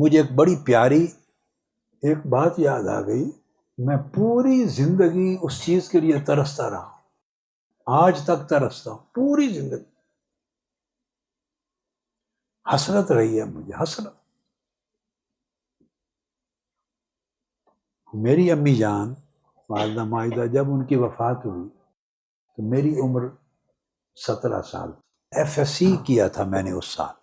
مجھے ایک بڑی پیاری ایک بات یاد آ گئی، میں پوری زندگی اس چیز کے لیے ترستا رہا۔ آج تک ترستا ہوں، پوری زندگی۔ حسرت رہی ہے مجھے، حسرت۔ میری امی جان، والدہ معاہدہ جب ان کی وفات ہوئی تو میری عمر سترہ سال ایف ایس سی کیا تھا میں نے اس سال۔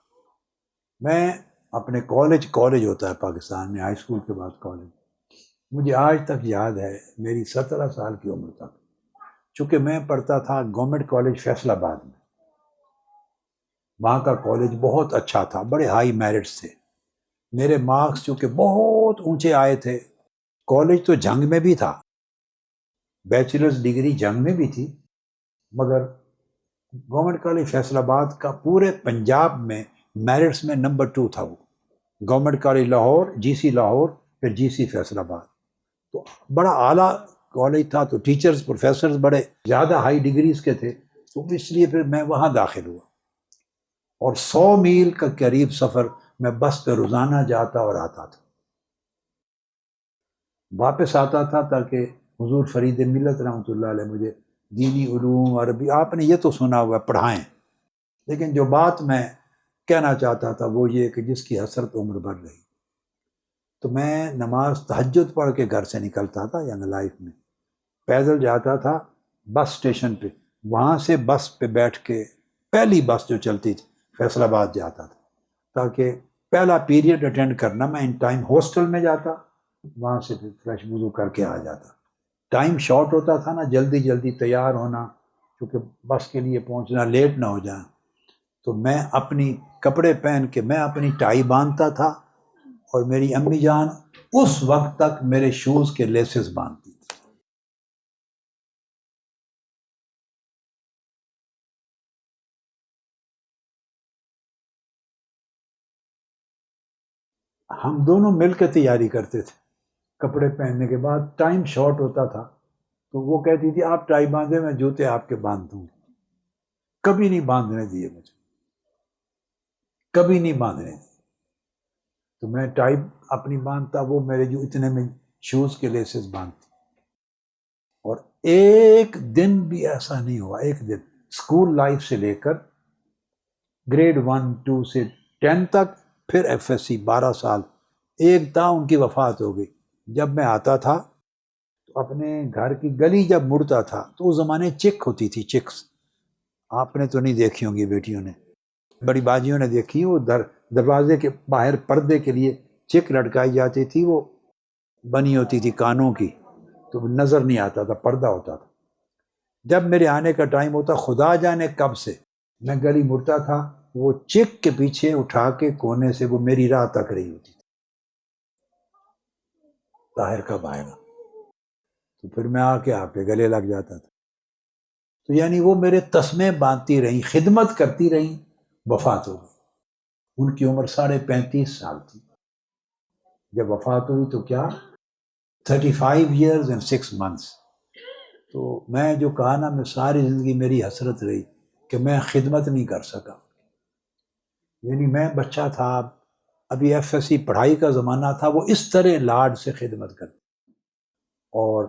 میں اپنے کالج کالج ہوتا ہے پاکستان میں، ہائی اسکول کے بعد کالج۔ مجھے آج تک یاد ہے میری سترہ سال کی عمر تک۔ چونکہ میں پڑھتا تھا گورنمنٹ کالج فیصل آباد میں۔ وہاں کا کالج بہت اچھا تھا، بڑے ہائی میرٹس تھے۔ میرے مارکس چونکہ بہت اونچے آئے تھے۔ کالج تو جنگ میں بھی تھا۔ بیچلرز ڈگری جنگ میں بھی تھی۔ مگر گورنمنٹ کالج فیصل آباد کا پورے پنجاب میں میرٹس میں نمبر ٹو تھا وہ۔ Government college Lahore G C Lahore, پھر جی سی فیصل آباد۔ تو بڑا اعلیٰ کالج تھا تو ٹیچرز پروفیسرز بڑے زیادہ ہائی ڈگریز کے تھے، تو اس لیے پھر میں وہاں داخل ہوا۔ اور سو میل کا قریب سفر میں بس پہ روزانہ جاتا اور آتا تھا۔ واپس آتا تھا تاکہ حضور فرید ملت رحمۃ اللہ علیہ مجھے دینی علوم، عربی، آپ نے یہ تو سنا ہوا، پڑھائیں۔ لیکن جو بات میں کہنا چاہتا تھا، وہ یہ کہ جس کی حسرت عمر بڑھ رہی تو میں نماز تہجد پڑھ کے گھر سے نکلتا تھا ینگ لائف میں۔ پیدل جاتا تھا بس اسٹیشن پہ۔ وہاں سے بس پہ بیٹھ کے پہلی بس جو چلتی تھی، فیصل آباد جاتا تھا۔ تاکہ پہلا پیریڈ اٹینڈ کرنا، میں ان ٹائم ہاسٹل میں جاتا، وہاں سے پھر فریش وضو کر کے آ جاتا۔ ٹائم شارٹ ہوتا تھا نا، جلدی جلدی تیار ہونا، کیونکہ بس کے لیے پہنچنا لیٹ نہ ہو جائیں تو میں اپنی کپڑے پہن کے میں اپنی ٹائی باندھتا تھا اور میری امی جان اس وقت تک میرے شوز کے لیسز باندھتی تھی۔ ہم دونوں مل کے تیاری کرتے تھے۔ کپڑے پہننے کے بعد ٹائم شارٹ ہوتا تھا تو وہ کہتی تھی، آپ ٹائی باندھے میں جوتے آپ کے باندھ دوں۔ کبھی نہیں باندھنے دیے مجھے۔ کبھی نہیں باندھنے دیے تو میں ٹائی اپنی باندھتا وہ میرے جو اتنے میں شوز کے لیسز باندھتی۔ اور ایک دن بھی ایسا نہیں ہوا، ایک دن۔ اسکول لائف سے لے کر گریڈ ون ٹو سے ٹین تک، پھر ایف ایس سی بارہ سال۔ ایک تھا ان کی وفات ہو گئی۔ جب میں آتا تھا، تو اپنے گھر کی گلی جب مڑتا تھا، تو اس زمانے چک ہوتی تھی، چکس۔ آپ نے تو نہیں دیکھی ہوں گی بیٹیوں نے۔ بڑی بازیوں نے دیکھی، وہ در دروازے کے باہر پردے کے لیے چک لٹکائی جاتی تھی، وہ بنی ہوتی تھی کانوں کی، تو نظر نہیں آتا تھا، پردہ ہوتا تھا۔ جب میرے آنے کا ٹائم ہوتا، خدا جانے کب سے میں گلی مڑتا تھا، وہ چک کے پیچھے اٹھا کے کونے سے وہ میری راہ تک رہی ہوتی تھی۔ طاہر کب آئے گا؟ تو پھر میں آ کے آپ کے گلے لگ جاتا تھا۔ تو یعنی وہ میرے تسمے باندھتی رہیں، خدمت کرتی رہیں وفات ہو گئی۔ ان کی عمر ساڑھے پینتیس سال تھی۔ جب وفات ہوئی تو کیا؟ Thirty five years and six months. تو میں جو کہا نا، میں ساری زندگی میری حسرت رہی کہ میں خدمت نہیں کر سکا۔ یعنی میں بچہ تھا، ابھی ایف ایس سی پڑھائی کا زمانہ تھا، وہ اس طرح لاڈ سے خدمت کرتی اور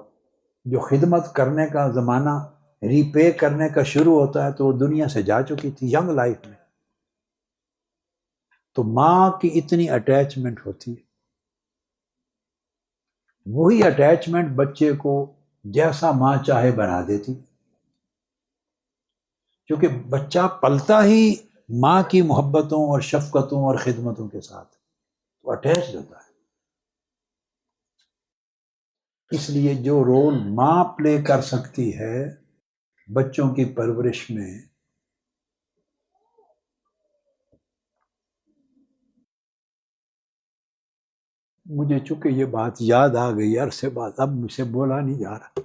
جو خدمت کرنے کا زمانہ، ری پے کرنے کا شروع ہوتا ہے تو وہ دنیا سے جا چکی تھی، ینگ لائف میں۔ تو ماں کی اتنی اٹیچمنٹ ہوتی ہے۔ وہی اٹیچمنٹ بچے کو جیسا ماں چاہے بنا دیتی۔ کیونکہ بچہ پلتا ہی ماں کی محبتوں اور شفقتوں اور خدمتوں کے ساتھ تو اٹیچ ہوتا ہے۔ اس لیے جو رول ماں پلے کر سکتی ہے بچوں کی پرورش میں مجھے چونکہ یہ بات یاد آ گئی، عرصے بعد، اب مجھ سے بولا نہیں جا رہا۔